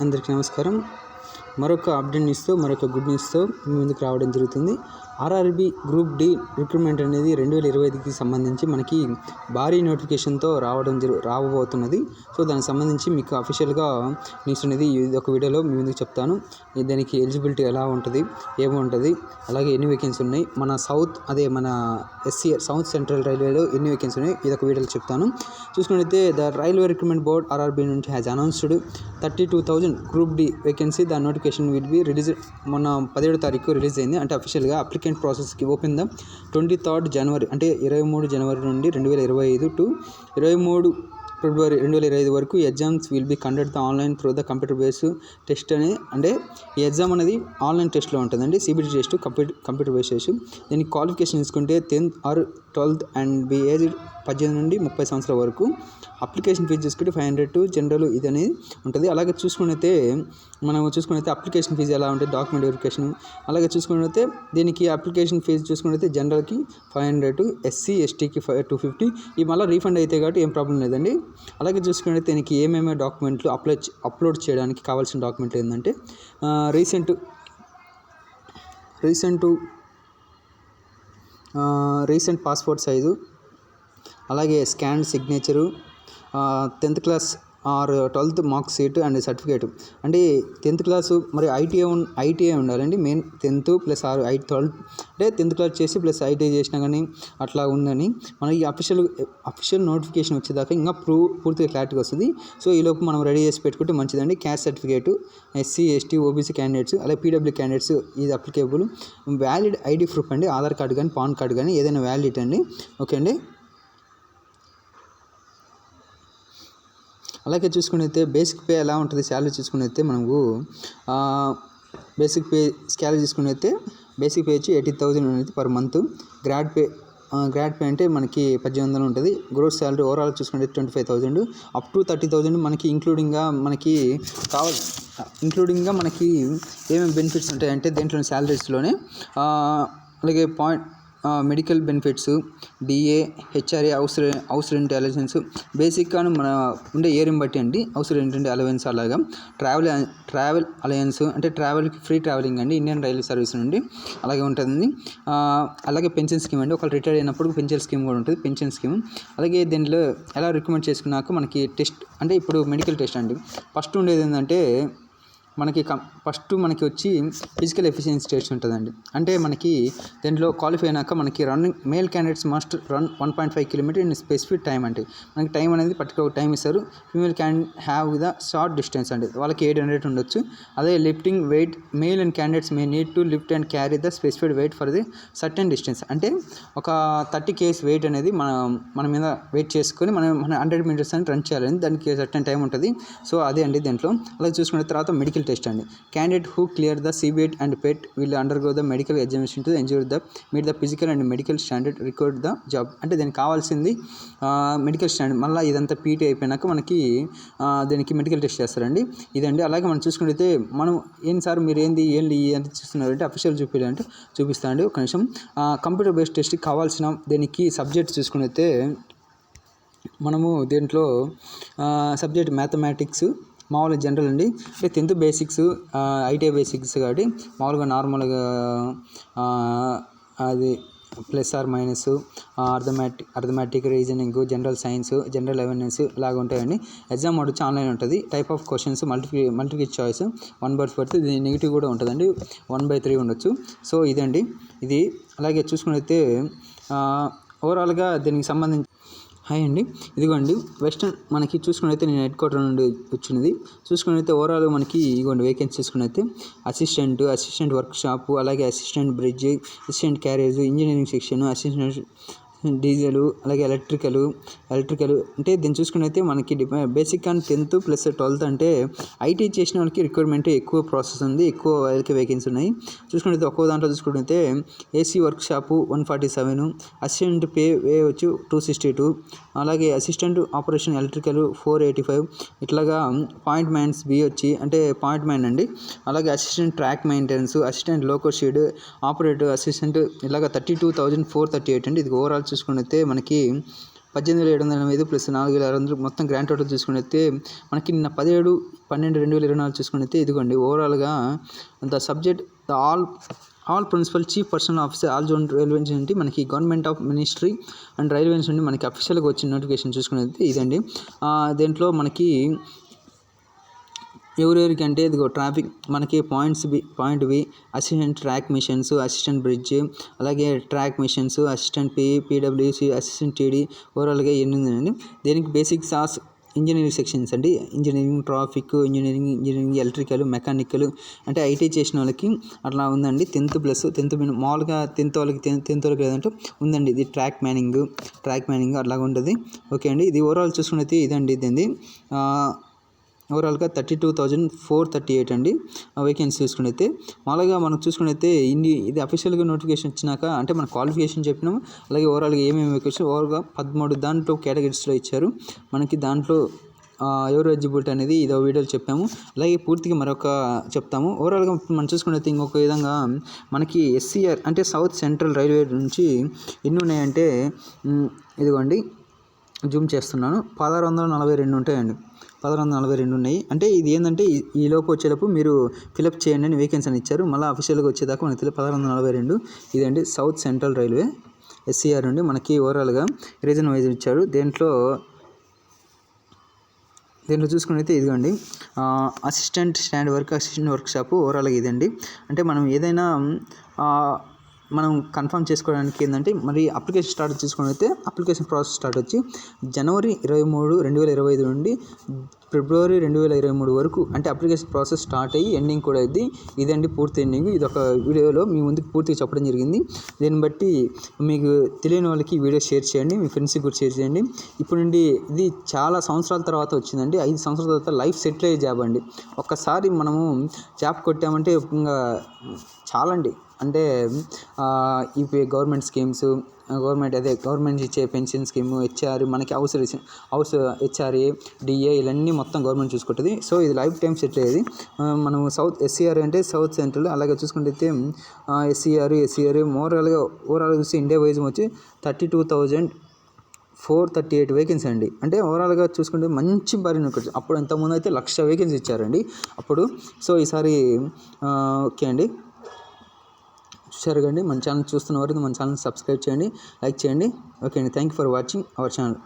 అందరికీ నమస్కారం. మరొక అప్డేట్ న్యూస్తో మరొక గుడ్ న్యూస్తో మీ ముందుకు రావడం జరుగుతుంది. ఆర్ఆర్బి గ్రూప్ డి రిక్రూట్మెంట్ అనేది రెండు వేల ఇరవై ఐదుకి సంబంధించి మనకి భారీ నోటిఫికేషన్తో రావడం జరు రాబోతున్నది. సో దానికి సంబంధించి మీకు అఫీషియల్గా న్యూస్ అనేది ఇది ఒక వీడియోలో మీ ముందుకు చెప్తాను. దానికి ఎలిజిబిలిటీ ఎలా ఉంటుంది ఏముంటుంది అలాగే ఎన్ని వేకెన్సీ ఉన్నాయి. మన సౌత్ అదే మన ఎస్సీ సౌత్ సెంట్రల్ రైల్వేలో ఎన్ని వేకెన్సీ ఉన్నాయి ఇది ఒక వీడియోలో చెప్తాను. చూసుకున్నట్లయితే the railway recruitment board RRB నుంచి has announced thirty two thousand group D vacancy the notification will be release మొన్న పదిహేడు తారీఖు రిలీజ్ అయింది. అంటే అఫీషియల్గా applicant ప్రాసెస్కి open the twenty third January అంటే ఇరవై మూడు జనవరి నుండి రెండు వేల ఇరవై ఐదు టు ఇరవై మూడు ఫిబ్రవరి రెండు వేల ఇరవై ఐదు వరకు exams will be conduct the online through the computer base test అనే అంటే ఈ ఎగ్జామ్ అనేది ఆన్లైన్ టెస్ట్లో ఉంటుందండి CBT test computer computer base చేసి దీనికి క్వాలిఫికేషన్ తీసుకుంటే tenth or twelfth and be age పద్దెనిమిది నుండి ముప్పై సంవత్సరాల వరకు. అప్లికేషన్ ఫీజు చూసుకుంటే ఫైవ్ హండ్రెడ్ టు జనరల్ ఇది అనేది ఉంటుంది. అలాగే చూసుకునైతే మనం చూసుకునైతే అప్లికేషన్ ఫీజు ఎలా ఉంటుంది డాక్యుమెంట్ వెరిఫికేషన్ అలాగే చూసుకునైతే దీనికి అప్లికేషన్ ఫీజు చూసుకునైతే జనరల్కి ఫైవ్ హండ్రెడ్ ఎస్సీ ఎస్టీకి ఫైవ్ టూ ఫిఫ్టీ ఈ మళ్ళీ రీఫండ్ అయితే కాబట్టి ఏం ప్రాబ్లం లేదండి. అలాగే చూసుకున్నైతే దీనికి ఏమేమి డాక్యుమెంట్లు అప్లై అప్లోడ్ చేయడానికి కావాల్సిన డాక్యుమెంట్లు ఏంటంటే recent recent recent passport size అలాగే scan signature tenth class or twelfth mark sheet and certificate. అంటే టెన్త్ క్లాసు మరి ఐటీఐ ఐటీఐ ఉండాలండి. మెయిన్ టెన్త్ ప్లస్ ఆరు ఐ ట్వెల్త్. అంటే టెన్త్ క్లాస్ చేసి ప్లస్ ఐటీఐ చేసినా కానీ అట్లా ఉందని మనకి అఫీషియల్ అఫీషియల్ నోటిఫికేషన్ వచ్చేదాకా ఇంకా ప్రూ పూర్తిగా క్లారిటీగా వస్తుంది. సో ఈలోపు మనం రెడీ చేసి పెట్టుకుంటే మంచిదండి. Caste certificate SC ST OBC candidates అలాగే పీడబ్ల్యూ క్యాండిడేట్స్ ఇది అప్లికేబుల్. వ్యాలిడ్ ఐడి ప్రూఫ్ అండి. ఆధార్ కార్డు కానీ పాన్ కార్డు కానీ ఏదైనా వ్యాలిడ్ అండి. ఓకే అండి? అలాగే చూసుకునైతే బేసిక్ పే ఎలా ఉంటుంది శాలరీ చూసుకునైతే మనకు బేసిక్ పే శాలరీ చూసుకునైతే బేసిక్ పే వచ్చి ఎయిటీ థౌజండ్ అనేది per month grade pay grade pay అంటే మనకి పద్దెనిమిది వందలు ఉంటుంది. గ్రోస్ శాలరీ ఓవరాల్ చూసుకుంటే twenty five thousand up to thirty thousand మనకి ఇంక్లూడింగ్గా మనకి కావాలి. ఇంక్లూడింగ్గా మనకి ఏమేమి బెనిఫిట్స్ ఉంటాయంటే దేంట్లో శాలరీస్లోనే అలాగే point medical benefits DA HRA house house rent allowance బేసిక్గా మన ఉండే ఏరియం బట్టి అండి హౌస్ రెంట్ అలవెన్స్ అలాగా. ట్రావెల్ ట్రావెల్ అలయన్స్ అంటే ట్రావెల్కి ఫ్రీ ట్రావెలింగ్ అండి ఇండియన్ రైల్వే సర్వీస్ నుండి అలాగే ఉంటుంది అలాగే పెన్షన్ స్కీమ్ అండి ఒకళ్ళు రిటైర్ అయినప్పుడు పెన్షన్ స్కీమ్ కూడా ఉంటుంది పెన్షన్ స్కీమ్ అలాగే దీంట్లో ఎలా రికమెండ్ చేసుకున్నాక మనకి టెస్ట్ అంటే ఇప్పుడు మెడికల్ టెస్ట్ అండి. ఫస్ట్ ఉండేది ఏంటంటే మనకి కం ఫస్ట్ మనకి వచ్చి ఫిజికల్ ఎఫిషియన్సీ టెస్ట్ ఉంటుందండి. అంటే మనకి దీంట్లో క్వాలిఫై అయినాక మనకి running male candidates must run one point five kilometre in specific time అంటే మనకి టైం అనేది పర్టికులర్ టైం ఇస్తారు. Female can have the short distance అండి. వాళ్ళకి ఎయిట్ హండ్రెడ్ ఉండొచ్చు. అదే lifting weight male and candidates may need to lift and carry the specified weight for the certain distance. అంటే ఒక థర్టీ కేస్ వెయిట్ అనేది మన మన మీద వెయిట్ చేసుకొని మనం మన హండ్రెడ్ మీటర్స్ అని రన్ చేయాలని దానికి సర్టెన్ టైం ఉంటుంది. సో అదే అండి దీంట్లో. అలా చూసుకున్న తర్వాత మెడికల్ టెస్ట్ అండి. Candidate who clear the CBT and PET will undergo the medical examination to ensure the meet the physical and medical standard record the job అంటే దీనికి కావాల్సింది మెడికల్ స్టాండర్డ్ మళ్ళీ ఇదంతా పీటీ అయిపోయినాక మనకి దీనికి మెడికల్ టెస్ట్ చేస్తారండి. ఇదండి అలాగే మనం చూసుకుంటే మనం ఏం సార్ మీరు ఏంది ఏంటి ఎంత చూస్తున్నారంటే అఫీషియల్ చూపించాలంటే చూపిస్తా అండి ఒక నిమిషం. కంప్యూటర్ బేస్డ్ టెస్ట్కి కావాల్సిన దీనికి సబ్జెక్ట్ చూసుకునైతే మనము దీంట్లో సబ్జెక్ట్ మ్యాథమెటిక్స్ మామూలుగా జనరల్ అండి. అంటే టెన్త్ బేసిక్స్ ఐటీఐ బేసిక్స్ కాబట్టి మామూలుగా నార్మల్గా అది plus or minus arithmetic arithmetic reasoning general science general awareness లాగా ఉంటాయండి. ఎగ్జామ్ వచ్చి ఆన్లైన్ ఉంటుంది. Type of questions multi multiple choice one by fourth ఇది నెగిటివ్ కూడా ఉంటుందండి. వన్ బై త్రీ ఉండొచ్చు. సో ఇదండి. ఇది అలాగే చూసుకునైతే ఓవరాల్గా దీనికి సంబంధించి హాయ్ అండి. ఇదిగోండి వెస్టర్న్ మనకి చూసుకున్నైతే నేను హెడ్ క్వార్టర్ నుండి వచ్చినది. చూసుకున్నైతే ఓవరాల్ మనకి ఇదిగోండి వేకెన్సీ చూసుకున్నైతే అసిస్టెంట్ అసిస్టెంట్ వర్క్ షాపు అలాగే assistant bridge assistant carriage engineering section assistant diesel అలాగే ఎలక్ట్రికల్ ఎలక్ట్రికల్ అంటే దీన్ని చూసుకున్నైతే మనకి basic and tenth plus twelfth అంటే ఐటీ చేసిన వాళ్ళకి రిక్వైర్మెంట్ ఎక్కువ ప్రాసెస్ ఉంది ఎక్కువ వాళ్ళకి వేకెన్సీ ఉన్నాయి. చూసుకున్నైతే ఒక్కో దాంట్లో చూసుకుంటే AC work shop one forty seven assistant P way వచ్చి టూ సిక్స్టీ టూ అలాగే assistant operation electrical four eighty five ఇట్లాగా పాయింట్ మ్యాన్స్ బి వచ్చి అంటే పాయింట్ మ్యాన్ అండి. అలాగే assistant track maintenance assistant loco shed operator assistant ఇలాగ thirty two thousand four thirty eight అండి. ఇది ఓవరాల్ చూసుకున్నైతే మనకి పద్దెనిమిది వేల ఏడు వందల ఎనభై ఐదు ప్లస్ నాలుగు వేల ఆరు వందలు మొత్తం గ్రాండ్ టోటల్ చూసుకున్నైతే మనకి నిన్న పదిహేడు పన్నెండు రెండు వేల ఇరవై నాలుగు చూసుకున్నైతే ఇదిగోండి ఓవరాల్గా the subject the all all principal chief personnel officer all zone railways నుండి మనకి government of ministry and railways నుండి మనకి అఫీషియల్గా వచ్చిన నోటిఫికేషన్ చూసుకునేది ఇదండి. దేంట్లో దీంట్లో మనకి ఎవరెవరికి అంటే ఇదిగో ట్రాఫిక్ మనకి points B point B assistant track machines assistant bridge అలాగే track machines assistant P PWC assistant TD ఓవరాల్గా ఎన్ని ఉందండి దీనికి బేసిక్ సాస్ ఇంజనీరింగ్ సెక్షన్స్ అండి. Engineering traffic engineering engineering electrical mechanical అంటే ఐటీ చేసిన వాళ్ళకి అట్లా ఉందండి. టెన్త్ ప్లస్ టెన్త్ మామూలుగా టెన్త్ వాళ్ళకి టెన్త్ వాళ్ళకి లేదంటే ఉందండి. ఇది ట్రాక్ మ్యానింగ్ ట్రాక్ మ్యానింగ్ అట్లాగా ఉంటుంది ఓకే అండి. ఇది ఓవరాల్ చూసుకున్నది ఇదండి ఇదండి. ఓవరాల్గా thirty two thousand four thirty eight అండి. వేకెన్సీ చూసుకునైతే మామూలుగా మనం చూసుకునైతే ఇన్ని ఇది అఫీషియల్గా నోటిఫికేషన్ వచ్చినాక అంటే మన క్వాలిఫికేషన్ చెప్పినాము. అలాగే ఓవరాల్గా ఏమేమి వేకెన్సీ ఓవర్గా పదమూడు దాంట్లో కేటగిరీస్లో ఇచ్చారు. మనకి దాంట్లో ఎవరు ఎలిజిబిలిటీ అనేది ఇదో వీడియోలు చెప్పాము. అలాగే పూర్తిగా మరొక చెప్తాము. ఓవరాల్గా మనం చూసుకున్నైతే ఇంకొక విధంగా మనకి ఎస్సీఆర్ అంటే సౌత్ సెంట్రల్ రైల్వే నుంచి ఎన్ని ఉన్నాయంటే ఇదిగోండి జూమ్ చేస్తున్నాను. పదహారు వందల నలభై రెండు ఉంటాయండి. పదహారు వందల నలభై రెండు ఉన్నాయి. అంటే ఇది ఏంటంటే ఈ- లోపు వచ్చేటప్పుడు మీరు ఫిలప్ చేయండి అని వేకెన్సీ అని ఇచ్చారు. మళ్ళీ అఫీషియల్గా వచ్చేదాకా మనకి తెలియదు పదహారు వందల నలభై రెండు. ఇదండి సౌత్ సెంట్రల్ రైల్వే ఎస్సీఆర్ నుండి మనకి ఓవరాల్గా రీజన్ వైజ్ ఇచ్చారు. దేంట్లో దీంట్లో చూసుకున్నైతే ఇదిగోండి. Assistant stand work assistant work shop ఓవరాల్గా ఇదండి. అంటే మనం ఏదైనా మనం కన్ఫర్మ్ చేసుకోవడానికి ఏంటంటే మరి అప్లికేషన్ స్టార్ట్ చేసుకుని అయితే అప్లికేషన్ ప్రాసెస్ స్టార్ట్ వచ్చి జనవరి ఇరవై మూడు రెండు వేల ఇరవై ఐదు నుండి ఫిబ్రవరి రెండు వేల ఇరవై మూడు వరకు అంటే అప్లికేషన్ ప్రాసెస్ స్టార్ట్ అయ్యి ఎండింగ్ కూడా అయింది ఇదండి పూర్తి ఎండింగ్ ఇది ఒక వీడియోలో మీ ముందుకు పూర్తిగా చెప్పడం జరిగింది. దీన్ని బట్టి మీకు తెలియని వాళ్ళకి వీడియో షేర్ చేయండి మీ ఫ్రెండ్స్కి కూడా షేర్ చేయండి. ఇప్పుడు నుండి ఇది చాలా సంవత్సరాల తర్వాత వచ్చిందండి. ఐదు సంవత్సరాల తర్వాత లైఫ్ సెటిల్ అయ్యే జాబ్ అండి. ఒక్కసారి మనము జాబ్ కొట్టామంటే ఇంకా చాలా అండి అంటే ఇవి గవర్నమెంట్ స్కీమ్స్ గవర్నమెంట్ అదే గవర్నమెంట్ ఇచ్చే పెన్షన్ స్కీమ్ హెచ్ఆర్ మనకి హౌస్ హౌస్ హెచ్ఆర్ఏ డిఏ ఇవన్నీ మొత్తం గవర్నమెంట్ చూసుకుంటుంది. సో ఇది లైఫ్ టైం సెట్ అయ్యేది. మనం సౌత్ ఎస్సీఆర్ అంటే సౌత్ సెంట్రల్ అలాగే చూసుకుంటే ఎస్సీఆర్ ఎస్సీఆర్ మోరల్గా ఓవరాల్గా చూస్తే ఇండియా వైజ్ వచ్చి thirty two thousand four thirty eight vacancy అండి. అంటే ఓవరాల్గా చూసుకుంటే మంచి భారీ నొక్కచ్చు అప్పుడు ఇంతకుముందు అయితే లక్ష వేకెన్సీ ఇచ్చారండి. అప్పుడు సో ఈసారి ఓకే అండి. చూసారు కండి మన ఛానల్ చూస్తున్న వారు మన ఛానల్ సబ్స్క్రైబ్ చేయండి లైక్ చేయండి. ఓకే అండి thank you for watching our channel